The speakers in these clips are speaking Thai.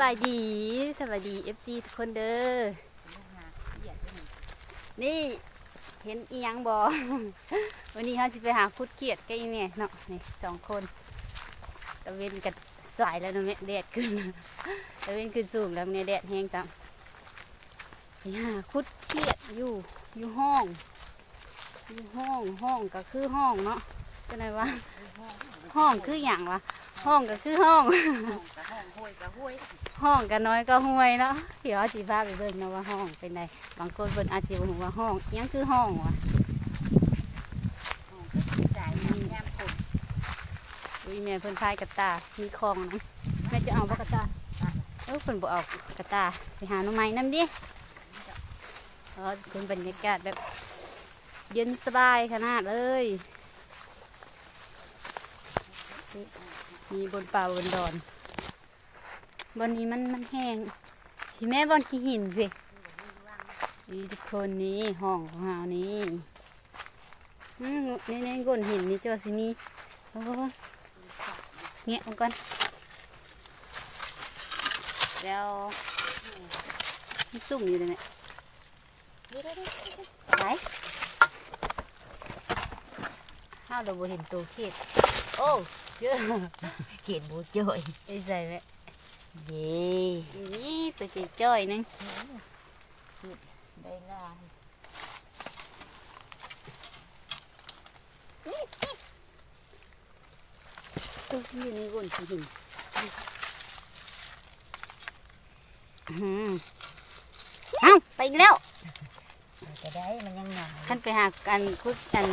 บายดีสบายดี FC ทุกคนเด้อ นี่เห็นอียังบอวันนี้เขาจะไปหาคุดเขียดกับอีแม่เนาะนี่สองคนตะเวนกันสายแล้วเนาะแม่แดดขึ้นตะเวนขึ้นสูงแล้วเนี่ยแดดแห้งจังไปหาคุดเขียดอยู่อยู่ห้องอยู่ห้องห้องก็คือห้องเนาะจะไหนวะห้องคืออย่างวะ ห้องก็คือห้องกะห้องห้วยกะห้วยห้องกันน้อยก็ห่วยเนาะเดี๋ยวสิพาไปเบิ่งเนาะว่าห้องเป็นไงบางคนเบิ่งอาจจะบ่รู้ว่าห้องอิหยังคือห้องวะห้องกะสิสายน้ำแย้มผลอุ้ยแม่เพิ่นพายกระตา มีคลองนะแม่จะเอาบ่กระตาเออเพิ่นบ่เอากระตาไปหาหน่อไม้นำดิเออคุณบรรยากาศแบบ เย็นสบายขนาดเลย มีบนป่าบนดอนบนนี้มันมันแห้งที่แม่บอนขี้หินสินี่ทุกคนนี่ห้องของเรานี่อืมในในก้นหินนี่จะว่าสิมีโอ้เงี้ยมันก่อนแล้วมันสุ่มอยู่เลยไหมไหนห้าวเราบ่เห็นตัวเขีดโอ้ เยอะเขียนบูจ่อยไอ้ใส่ไหมเย่นี่ตัวจีจ้อยๆนึงได้ลายตัวที่อยู่ในก้นหินอืมเอ้าไปอีกแล้วจะได้มันยังหนาท่านไปหากันคุดกัน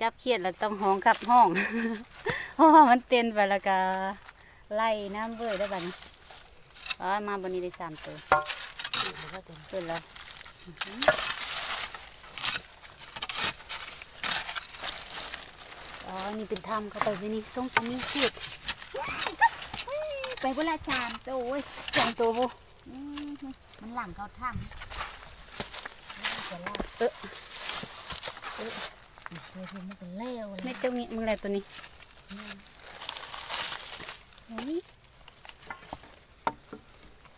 จับเครียดแล้วต้องห้องขับห้อง เพราะว่ามันเต้นไปแล้วก็ไล่น้ำเบื่อได้บัดนี้อ๋อมาบนนี้ได้สามตัวหรือว่าเป็นแล้วอ๋อ นี่เป็นถ้ำเข้าไปไว้นี่ส่งจะมีเครียดไปเวลาจามโต้ยสองตัวบุมันหลังเขาทำจะลากเออเฮ้ยมันเป็นเลวไม่เจ้ามีมึงอะไรตัวนี้ นี่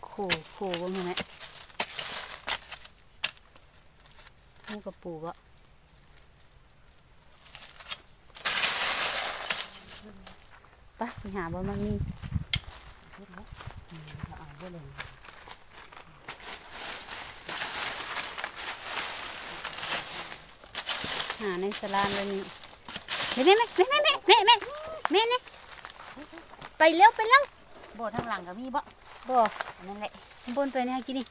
โขโขบ่มีไหมมูกระปูบ่ปะไปหาบ่มันมีเอาไปเลยหาในสลามเลยนี่เดี๋ยวแม่แม่แม่แม่ แม่แม่แม่นี่ไปเร็วไปเร็วโบทางหลังก็มีบ่บ่นั่นแหละบนไปเนี่ยกินนี่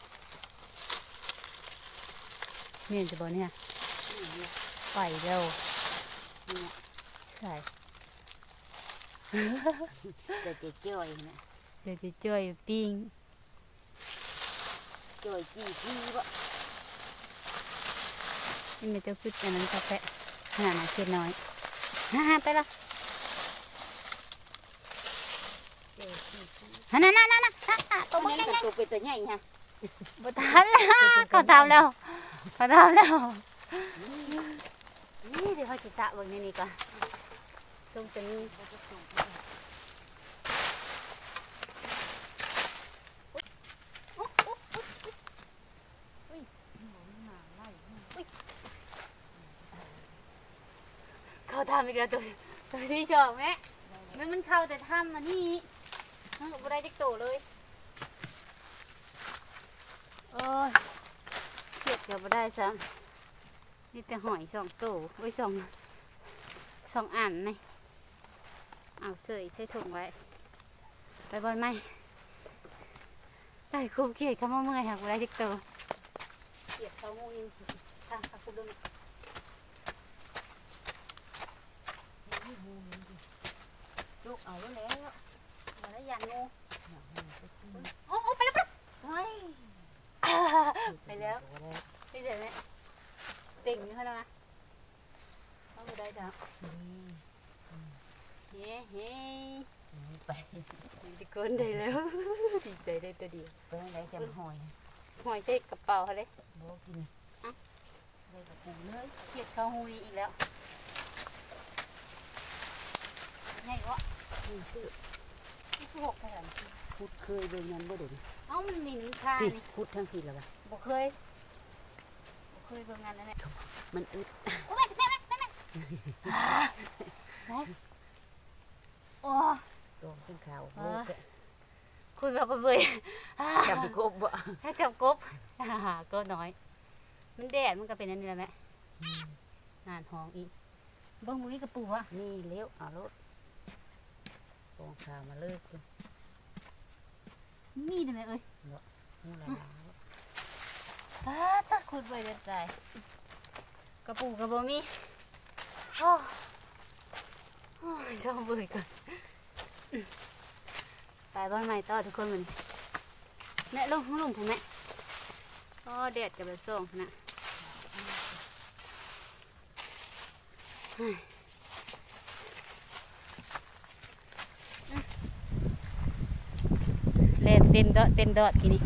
เมียนจะบ่เนี่ยไปเร็วเนี่ยใช่แต่จะจ่อยนะเดี๋ยวจะจ่อยปิ้งจ่อยกี่ที่บ่นี่มันจะขึ้นอันนั้นกาแฟขนาดนั้นเขียนน้อยฮ่าฮ่าไปละ จ่อยกี่ที่ ฮ่า นั่นนั่นนั่นนั่นอะตัวตัวมันนี้ยังก็ตัวเป็นตัวใหญ่ฮะบ่ทำแล้วเขาทำแล้วเขาทำแล้วนี่เดี๋ยวเขาจะสระเบนนี้นี่ก่อนตรงจะมีเขาทำอีกแล้วตัวตัวที่ชอบแม่แม่มันเข้าแต่ทำมานี่เออ บ่ได้จักโตเลยโอ้ยเทียบกับบ่ได้ซ้ำนี่แต่หอยสองตัวไว้ยสองสองอันนี่เอาเสยใส่ถุงไว้ ไปบอลไหมได้คูเกียดเขามาเมื่อยค่ะกูได้จักตัวเกียดเขางูยิงทางพักกูดมลูกเอาแล้ว แล้วมาแล้วยันงูโอ้โอ้ไปแล้วปแล้วเฮ้ยไปแล้วพี่เจ๋งไหมติ่งเขาแล้วนะเขาไม่ได้จ้ะเฮ้เฮ้ไปดีกนได้แล้วดีใจได้ตัวเดียวไปไหนจะหอยหอยใส่กระเป๋าเขาเลยโบกินเลยกับปูเลยเกียดเขาหุยอีกแล้วไงวะนี่คือนี่คือ หกขนาดขุดเคยเบิ่งนั้นบ่เด้นี่เอ้ามันมีหนึ่งค่าพี่นี่ขุดทั้งพี่แล้วว่ะบ่เคยบ่เคยเบิ่งงานนั่นแหละมันอึดโอ้ยแม่แม่แม่แม่โอ้ตรงขึ้นขาวอ๋โลอกอะคุยแบบก็เบื่อจับไปกบบ่ถ้าจับกบก็น้อย มันแดดมันก็เป็นอันนี้แหละแม่นานห้องอีกเบ้างมุ้ยกระปูวะนี่เลี้ยวเอารถ ตรงขาวมาเลิกคุณมีได้ไหมเอ้ยมูลาป้าตาขุดไปเด็ดใจกระปูกระบ่มีโอ้โอ้ยชอบเบื่อก่อนไปบ้านใหม่ต่อทุกคนมันแม่ลงลงผมแม่อ๋อแดดกับแบบส่งนะ เล่นเต้นดอดเต้นดอดกี่นี่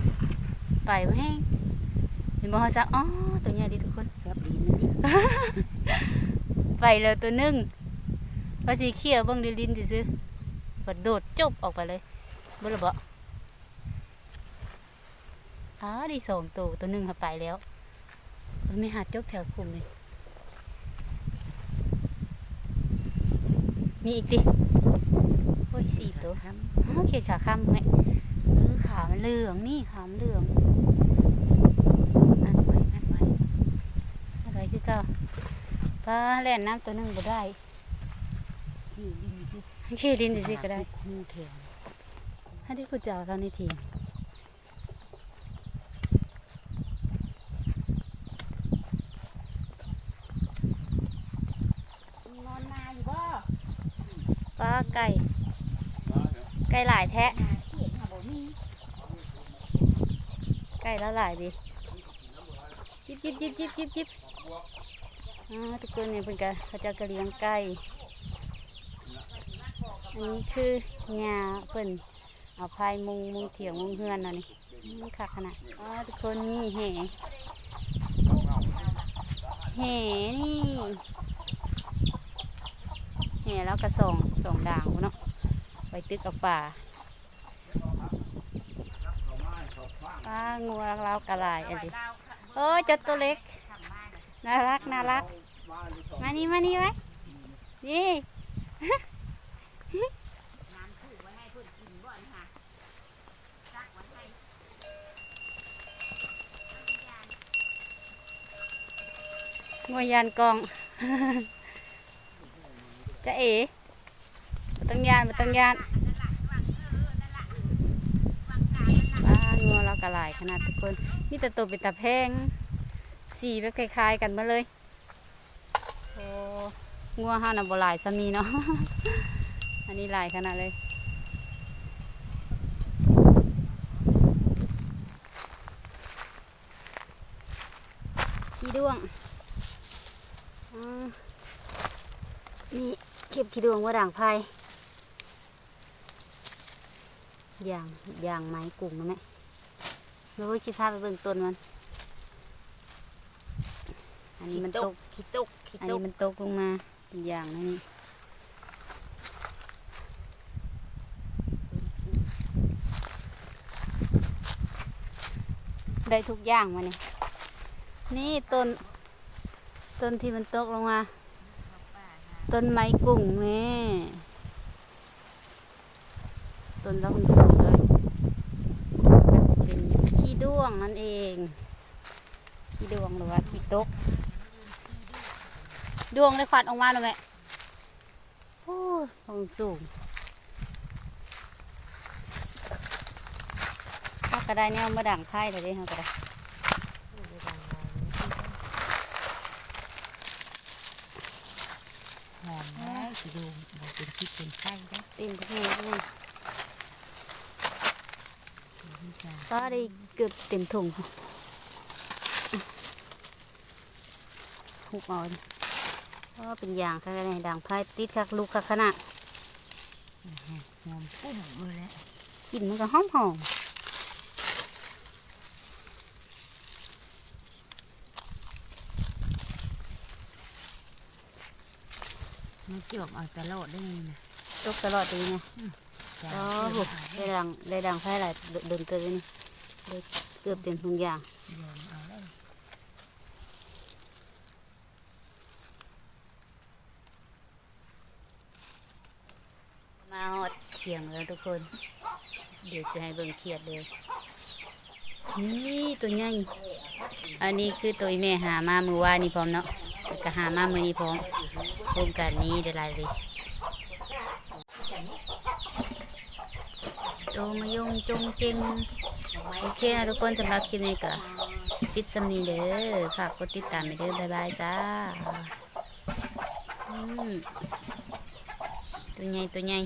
ไปบ่แห้งเห็นบ่ฮะซะอ๋อตัวใหญ่ดีทุกคนแซ่บดีนะนี่ไปเลยตัวหนึงว่าสีเขียวเบิ่งดิลินซื่อๆกระโดดจบออกไปเลยบ่ละบ่อ๋อดีสองตัวตัวหนึงหาไปแล้วมันไม่หาจกแถวคุมเลยมีอีกดิโอ้ยสี่ตัวทอ๋อเขียดขาข้ามไหมเออ ขามันเหลืองนี่ขามันเหลืองอันไว้อันไว้อะไรคือก็ป้าแล่นน้ำตัวนึงบ่ได้ที่ดินที่ขี้ดินสิก็ได้คูแถวให้ได้กูจะเอาเราในทีป้าไก่ ไก่หลายแทะ เขียนหาบ่มี ไก่ละหลายดิจิบจิบจิบจิบจิบจิบทุกคนเนี่ยเพิ่นก็เขาจะกระเลี้ยงไก่อันนี้คือหญ้าเพิ่นเอาพายมุงมุงเถียงมุงเฮือนเนาะนี่อืมคักขนาดอ๋อทุกคนนี่แห่แห่นี่แห่แล้วก็ส่งส่งด่างเนาะไปตึกกับป่า ป้างัวเรากระลายอันนี้โอ้จดตัวเล็ก น่ารักน่ารัก มานี่มานี่ไว้ นี่งวยยานกอง จะเอ๋ต้องยานต้องยานป้า ลายขนาดทุกคนมีแต่ตัวเป็นตาแพงสีแบบคล้ายๆกันมาเลยโอ้งัวห้านะบหลายซะมีเนาะอันนี้หลายขนาดเลยขี้ด้วงนี่เก็บขี้ดวงว่าด่างไผ่ยางยางไม้กลุ่มนะแม่ แล้วว่าชิพาไปเบิ่งต้นมัน อันนี้มันตก ขี้ตกขี้อันตนี้กมันตกลงมาเป็นอย่างนะนี่ได้ทุกอย่างมาเนี่ยนี่ต้น ต้นที่มันตกลงมา ต้นไม้กุ้งนี่ต้นละหุ่นสูงเลยแล้วก็จะเป็นขี้ด้ว งนั่นเองขี้ด้วงหรือว่าขี้ตก ดวงได้ควันออกมาแล้วแม่โอ้ยของสูงถ้าก็ได้เนี่ยมาด่างไพ่เลยเด้เขาก็ได้หอมแล้สิดูบ่เป็นพริกเป็นไส้ได้เต็มทุก มือเลยก็ได้เกือบเต็มถุงทุกเอาเลยก็เป็นอย่างค่ะในด่างไพ่ติดคักลูกคักขนาดหอมปุ้มเลยแหละกลิ่นมันก็หอมหอมมันจวบเอาตลอดได้ไงนะตกตลอดเลยไงจ้ะ อ๋อโหได้ดังได้ดังไฟหลายโดนเกินนี่ได้เกือบเต็มทุกอย่างโยนเอาเลยมาฮอดเฉียงแล้วทุกคน เดี๋ยวจะให้เบิ่งเขียดเลยนี่ตัวใหญ่ อันนี้คือตัวอีแม่หามามือว่านนี่พร้อมเนาะแล้วก็หามามือนี้พร้อมโครงการนี้ได้หลายเลย ตมายงจงเจงโอเคนะทุกคนสำหรับคลิปนี้ก็ปิดสำนีเด้อฝากกดติดตามไปเด้อบ๊ายบายจ้าตัวใหญ่ตัวใหญ่